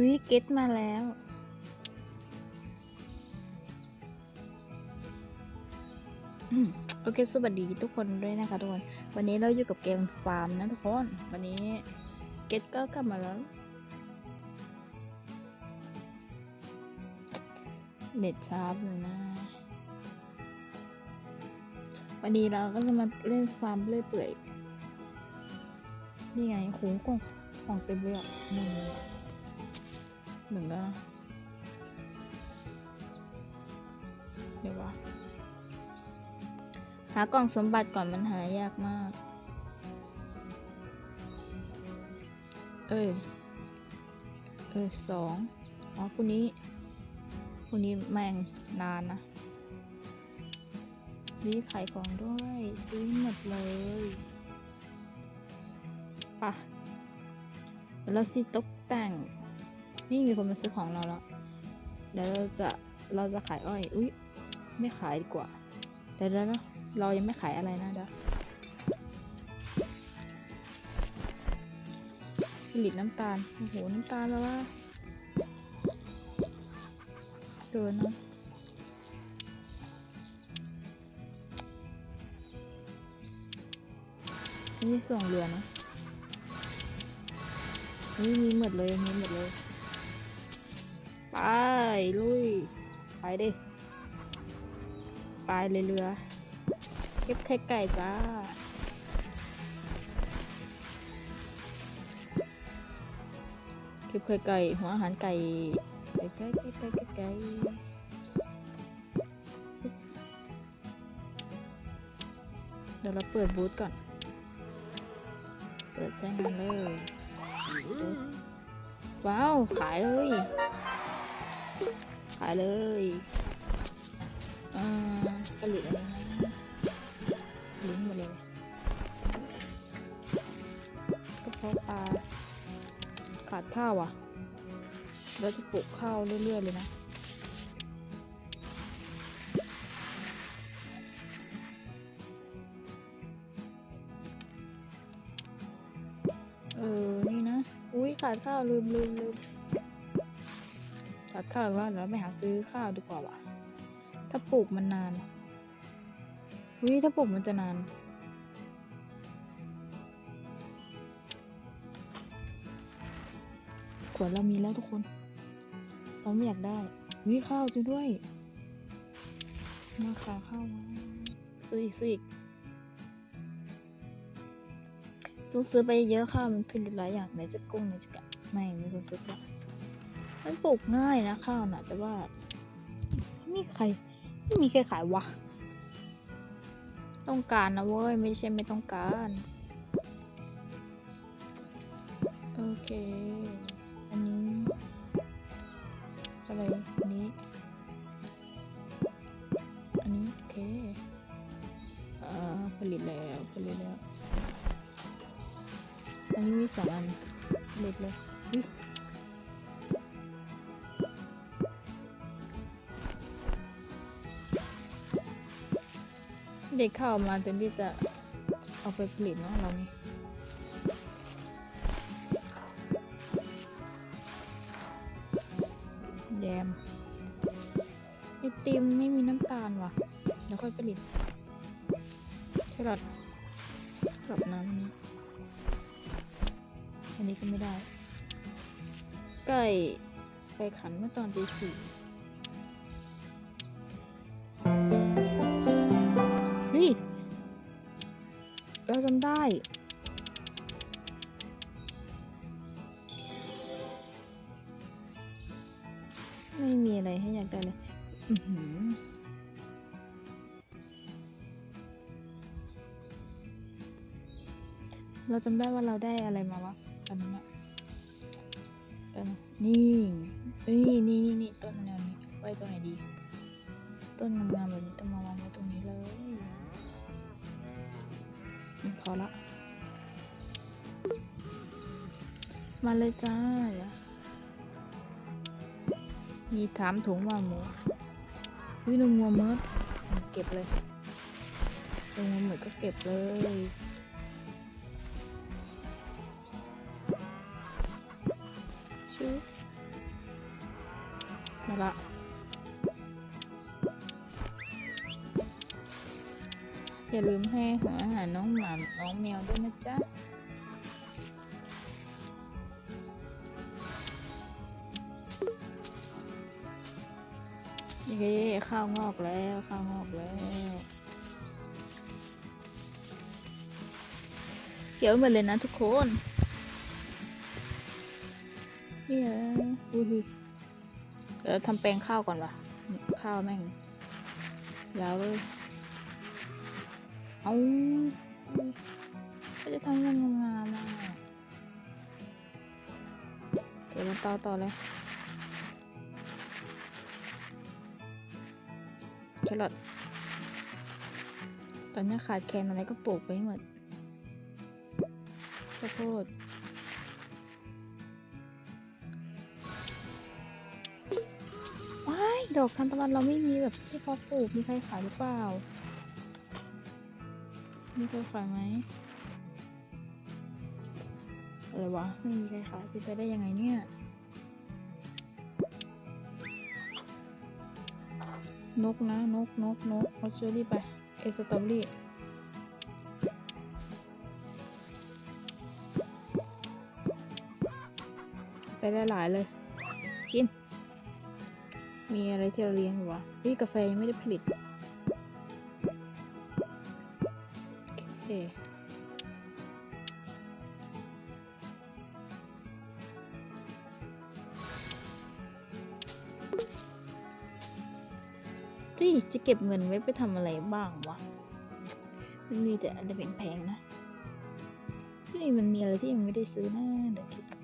วิเก็ตมาแล้ว โอเค สวัสดีทุกคนด้วยนะคะทุกคน วันนี้เราอยู่กับเกมฟาร์มนะทุกคน วันนี้เก็ตก็กลับมาแล้วเน็ตชาร์ปเลยนะ วันนี้เราก็จะมาเล่นฟาร์มเรื่อยเปื่อยนี่ไงโหกล่องของเต็มเลยอะ หนึ่งหนึ่งก็เดี๋ยววะหากล่องสมบัติก่อนมันหายากมาก เอ้ย เอ้ยสองอ๋อคุณนี้คุณนี้แม่งนานนะนี่ขายของด้วย ซื้อหมดเลยป่ะเดี๋ยวสิตกแต่ง นี่มีคนมาซื้อของเราแล้ว เดี๋ยวเราจะเราจะขายอ้อย อุ้ยไม่ขายดีกว่า เดี๋ยวแล้วเรายังไม่ขายอะไรนะเดี๋ยวผลิตน้ำตาล โอ้โห น้ำตาลแล้วว่าเกินเนะนี่ส่งเรือนะนี่มีหมดเลย มีหมดเลย ไปลุย ไปดิไปเลยเรือ เก็บไข่ไก่จ้าเก็บไข่ไก่หัวอาหารไก่ไก่ไก่ไก่ไก่ไก่ไเดี๋ยวเราเปิดบูธก่อน เปิดใช้งานเลย ว้าว ขายเลย ขายเลยอ่ากระหลิอไรนะลิงก์มาเลยกระเพาะปลาขาดข้าวอะ เราจะปลูกข้าวเรื่อยๆเลยนะเออ นี่นะ อุ้ยขาดข้าวลืมลืมลืม ขาดข้าวว่าเราไปหาซื้อข้าวดีกว่าวะถ้าปลูกมันนานอุ้ยถ้าปลูกมันจะนานขวดเรามีแล้วทุกคน เราไม่อยากได้วิข้าวจริงด้วย มาขาข้าวมาซื้ออีกซื้ออีกต้องซื้อไปเยอะค่ะมันผลิตหลายอย่างไหนจะกุ้งไหนจะกะไม่ม่ต้องซื้อ มันปลูกง่ายนะข้าวนะแต่ว่าไม่มีใครไม่มีใครขายวะ ต้องการนะเว้ย ไม่ใช่ไม่ต้องการ โอเค อันนี้ อะไรอันนี้ อันนี้ โอเคอ่าผลิตแล้วผลิตแล้ว อันนี้มีสองอันผลิตเลย เด็กเข้ามาจนที่จะเอาไปผลิตเนาะเรานี่แยมไอติมไม่มีน้ำตาลว่ะเดี๋ยวค่อยผลิตแครอทกับน้ำนี้อันนี้ก็ไม่ได้ ไก่ไปขันเมื่อตอนตีสี่ ได้ไม่มีอะไรให้อยากได้เลยเราจำได้ว่าเราได้อะไรมาวะตอนนั้นอะเออนี่นี่นี่นี่ต้นแนวนี้ไว้ตรงไหนดี ต้นงามๆแบบนี้ต้องมาวางไว้ตรงนี้เลย พอละมาเลยจ้า มีถามถุงว่าหมูวินมวัวเมิดเก็บเลยลงมาหมึกก็เก็บเลยชื่อละ อย่าลืมให้หัวอาหารน้องหมา น้องแมวด้วยนะจ๊ะเย้ข้าวงอกแล้วข้าวงอกแล้ว เกี่ยวหมดเลยนะทุกคนนี่เอ้ยอุ้ยเดี๋ยวทำแปลงข้าวก่อนวะข้าวแม่งยาวเลย เอาก็จะทำยังงามอะเดี๋ยวมันต่อต่อเลยแครอทตอนนี้ขาดแคลนอะไรก็ปลูกไปหมดข้าวโพดว้ายดอกทานตะวันเราไม่มีแบบที่เขาปลูกมีใครขายหรือเปล่า มีใครขายไหมอะไรวะไม่มีใครขายไปได้ยังไงเนี่ยนกนะนกนกนกเอาเชอรี่ไปเอสตอเบอรี่ไปได้หลายเลย กิน มีอะไรที่เราเลี้ยงอยู่วะนี่กาแฟยังไม่ได้ผลิต โอเคนี่จะเก็บเงินไว้ไปทำอะไรบ้างวะ มันมีแต่อะไรแพงๆนะนี่มันมีอะไรที่ยังไม่ได้ซื้อนะเดี๋ยวคิดก่อน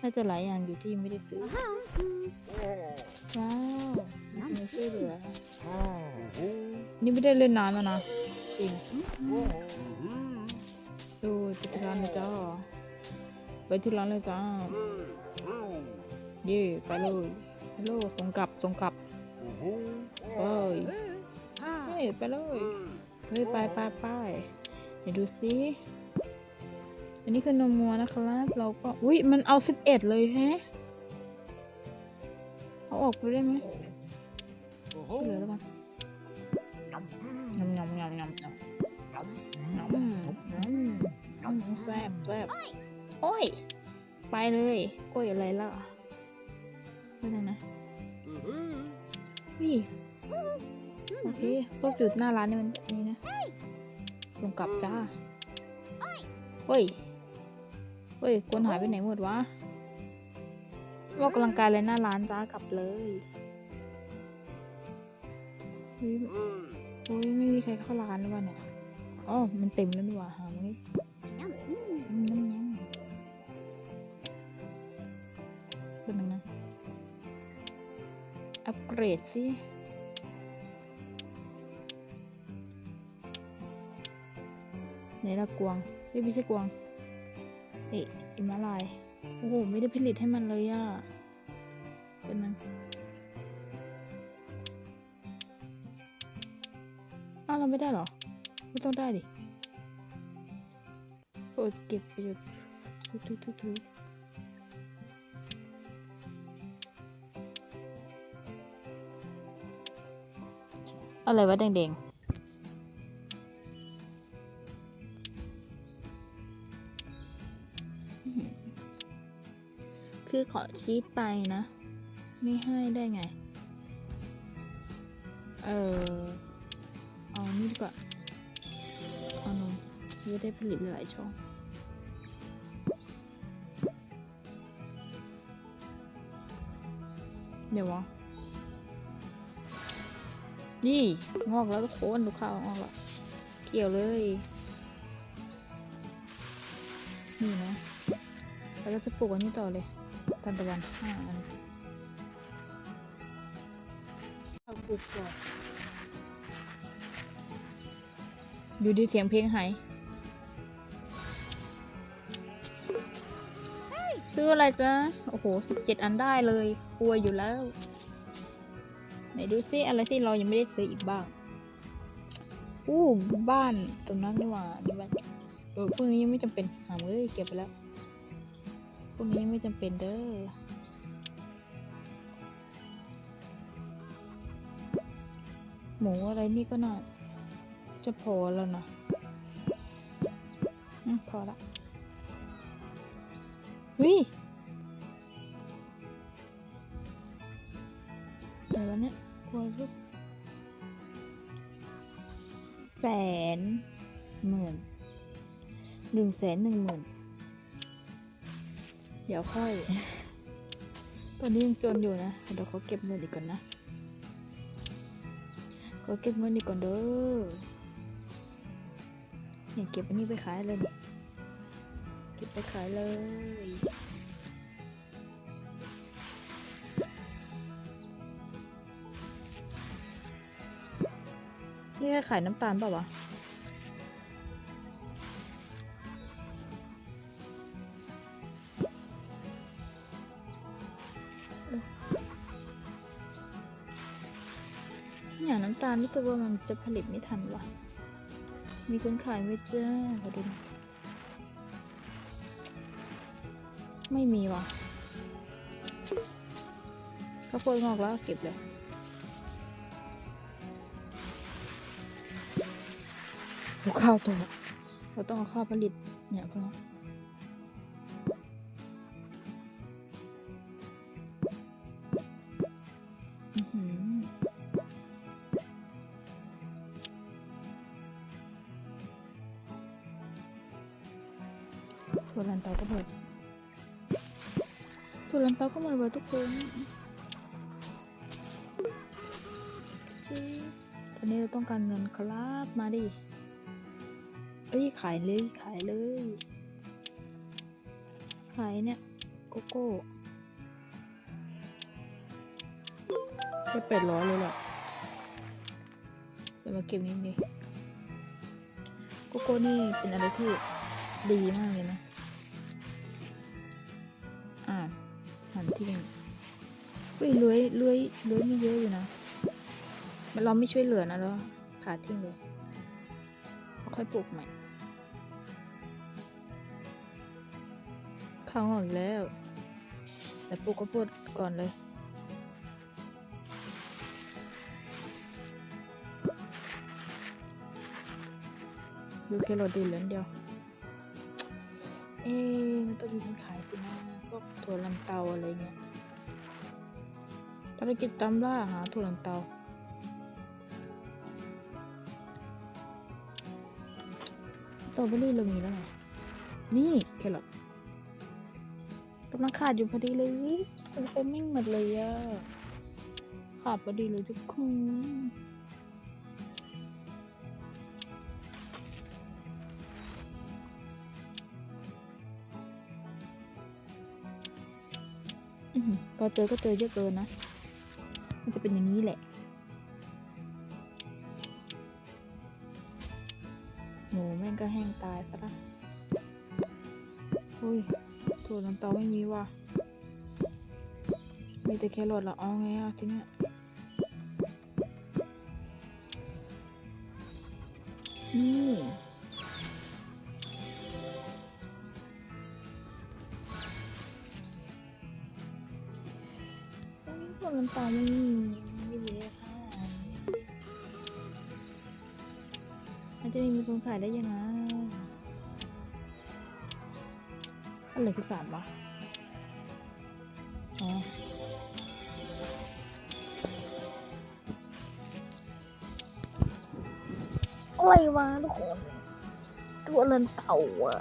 น่าจะหลายอย่างอยู่ที่ยังไม่ได้ซื้อ ว้าวมีช่วยเหลือนี่ไม่ได้เล่นนานแล้วนะ จริงดูไปที่ร้านเลยจ้าไปที่ร้านเลยจ้าเย่ไปเลยฮัลโหลส่งกลับส่งกลับเฮ้ยเฮ้ยไปเลยเฮ้ยไปไปไปเดี๋ยวดูสิอันนี้คือนมวัวนะครับ เราก็อุ้ยมันเอาสิบเอ็ดเลยแฮะเอาออกไปได้ไหมเหลือแล้วกัน แซ่บแซ่บโอ้ย ไปเลยโอ้ยอะไรล่ะไม่ได้นะวิโอเค พวกจุดหน้าร้านนี่มันนี่นะ ส่งกลับจ้าเฮ้ยเฮ้ยคนหายไปไหนหมดวะว่ากำลังกายเลยหน้าร้านจ้ากลับเลยเฮ้ย โอ้ยไม่มีใครเข้าร้านหรือเปล่าเนี่ยอ๋อมันเต็มแล้วนี่หว่าหาไหมน้ำน้ำน้ำเป็นยังไงอัปเกรดสิไหนละกวางเฮ้ยไม่ใช่กวางเอ๊ะอิมาลาย โอ้โห ไม่ได้ผลิตให้มันเลยอะเป็นนัง อ้าวเราไม่ได้เหรอ ไม่ต้องได้ดิโอ้เก็บไปอยู่ทุทุทุทุอะไรวะแดงๆคือขอชีตไปนะ ไม่ให้ได้ไง เออ เอานี่ดีกว่าเอานมจะได้ผลิตหลายช่องเดี๋ยววะนี่งอกแล้วทุกคนดูข้าวงอกแล้วเกี่ยวเลย นี่นะแล้วเราจะปลูกอันนี้ต่อเลยทันตะวันห้าอันเอาปลูกก่อน อยู่ดีเสียงเพลงหายซื้ออะไรจ๊ะ โอ้โหสิบเจ็ดอันได้เลยกลัวอยู่แล้ว ไหนดูซิอะไรที่เรายังไม่ได้ซื้ออีกบ้าง อู้บ้านตรงนั้นนี่หว่านี่บ้านเออพวกนี้ยังไม่จำเป็นหามเอ้ยเก็บไปแล้ว พวกนี้ไม่จำเป็นเด้อ หมูอะไรนี่ก็น่า จะพอแล้วนะอืมพอละวิอะไรวะเนี่ยกลัวรูปแสนหมื่นหนึ่งแสนหนึ่งหมื่นเดี๋ยวค่อย ตอนนี้ยังจนอยู่นะ เดี๋ยวเขาเก็บเงินอีกก่อนนะเขอเก็บเงินอีกก่อนเด้อ เนี่ยเก็บอันนี้ไปขายเลยเนี่ยเก็บไปขายเลยนี่แค่ขายน้ำตาลเปล่าวะอย่างน้ำตาลนี่ตัวว่ามันจะผลิตไม่ทันวะ มีคนขายไหมจ้าขอดูไม่มีวะข้าวโพดงอกแล้วเก็บเลยข้าวตัวเราต้องเอาข้าวผลิตเนี่ยเพื่อน ถั่วลันเตาก็หมดถั่วลันเตาก็หมดว่ะทุกคนตอนนี้เราต้องการเงินครับมาดิเอ้ยขายเลยขายเลย ขายเนี่ยโกโก้แค่แปดร้อยเลยแหละเดี๋ยวมาเก็บนิดนึงโกโก้นี่เป็นอะไรที่ดีมากเลยนะ หันทิ้งเฮ้ยเลื้อยเลื้อยเลื้อยไม่เยอะอยู่นะมันเราไม่ช่วยเหลือนะเราขาทิ้งเลยค่อยปลูกใหม่ข้าวงอกอีกแล้ว แต่ปลูกก็ปวดก่อนเลยดูแครอทดีเหลือเดียว เอ๊มันต้องมีคนขายสินะ วกถั่วลันเตาอะไรเงี้ยภารกิจตามล่าหาถั่วลันเตาตรอเบอรี่เรามีแล้วไงนี่แครอทกำลังขาดอยู่พอดีเลยมันไปไม่หมดเลยอะขาดพอดีเลยทุกคน พอเจอก็เจอเยอะเกินนะ มันจะเป็นอย่างนี้แหละหมูแม่งก็แห้งตายซะละอุ้ยถั่วลันเตาไม่มีว่ะ มีแต่แครอทละเอาไงอะทีเนี้ยนี่ ตาไม่มีไม่มีเลยค่ะมันจะมีคนขายได้ยังไงอะไรคือสามวะอ๋ออะไรวะทุกคนตัวเรือนเต่าอะ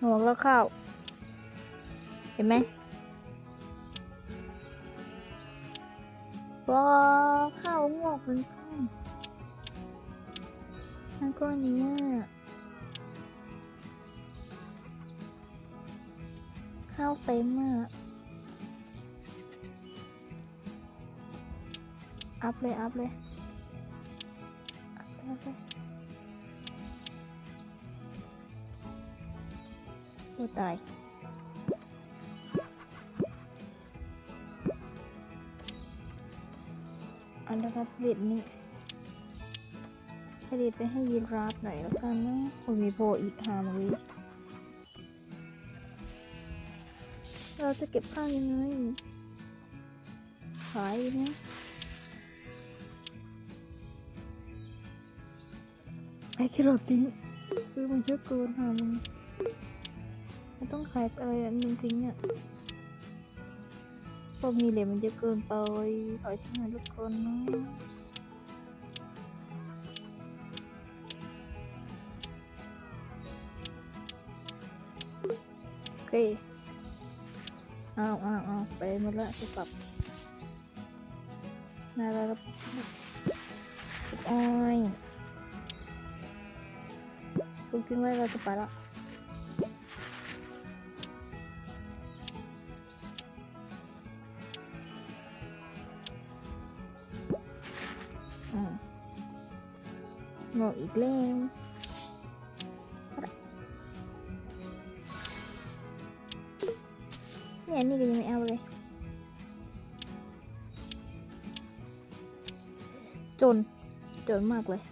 หวงแล้วข้าวเห็นไหมว้าข้าวงอกเป็นข้าวแล้วก็อันนี้ข้าวเต็มอะอัพเลยอัพเลย อัพเลย อัพเลยโอ้ตาย อันดับผลิตนี่ผลิตไปให้ยีราฟหน่อยแล้วกันนะคนมีโพอีกหามวิเราจะเก็บข้าวยังไงขายนะไอ้คิโรติ้งซื้อมันเยอะเกินค่ะมันต้องขายอะไรอันหนึงทิ้งอะ พวกนี้เหลยมันเยอะเกินไปขายทิ้งให้ทุกคนนะโอเคเอาเอาเอาไปหมดละจะกลับมารับอ้อยลูกทิ้งไว้เราจะไปละ อกอีกแล้วเนี่ยนี่ก็ยังไม่เอาเลย จน จนมากเลย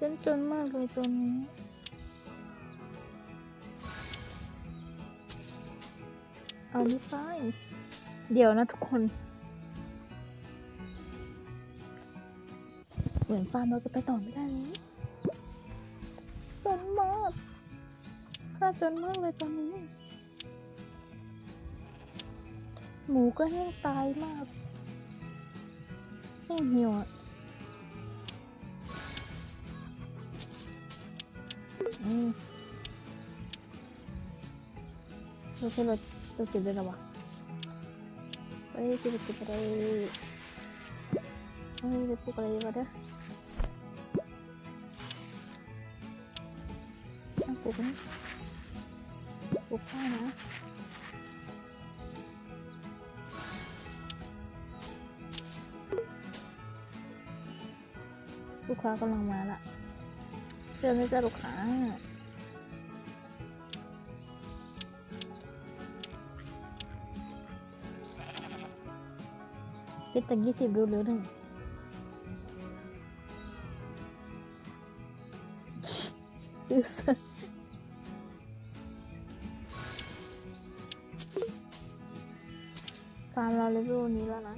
จนจนมากเลยตัวนี้ เอาไม่ไป เดี๋ยวนะทุกคน เหมือนฟาร์มเราจะไปต่อไม่ได้แล้วจนมากข้าจนมากเลยตอนนี้ หมูก็แห้งตายมากแห้งเหี่ยวอะอืมเราใช้รถ เราเก็บได้หรอวะเฮ้ยเก็บเก็บไปได้เฮ้ยไปปลูกอะไรวะเด้อเอาปลูกนะปลูกข้าวนะลูกค้ากำลังมาละเชิญเลยจ้าลูกค้า ดตั้งยี่สิบดูเหลือหนึ่งซื้อซะฟาร์มเราเลเวลนี้แล้วนะ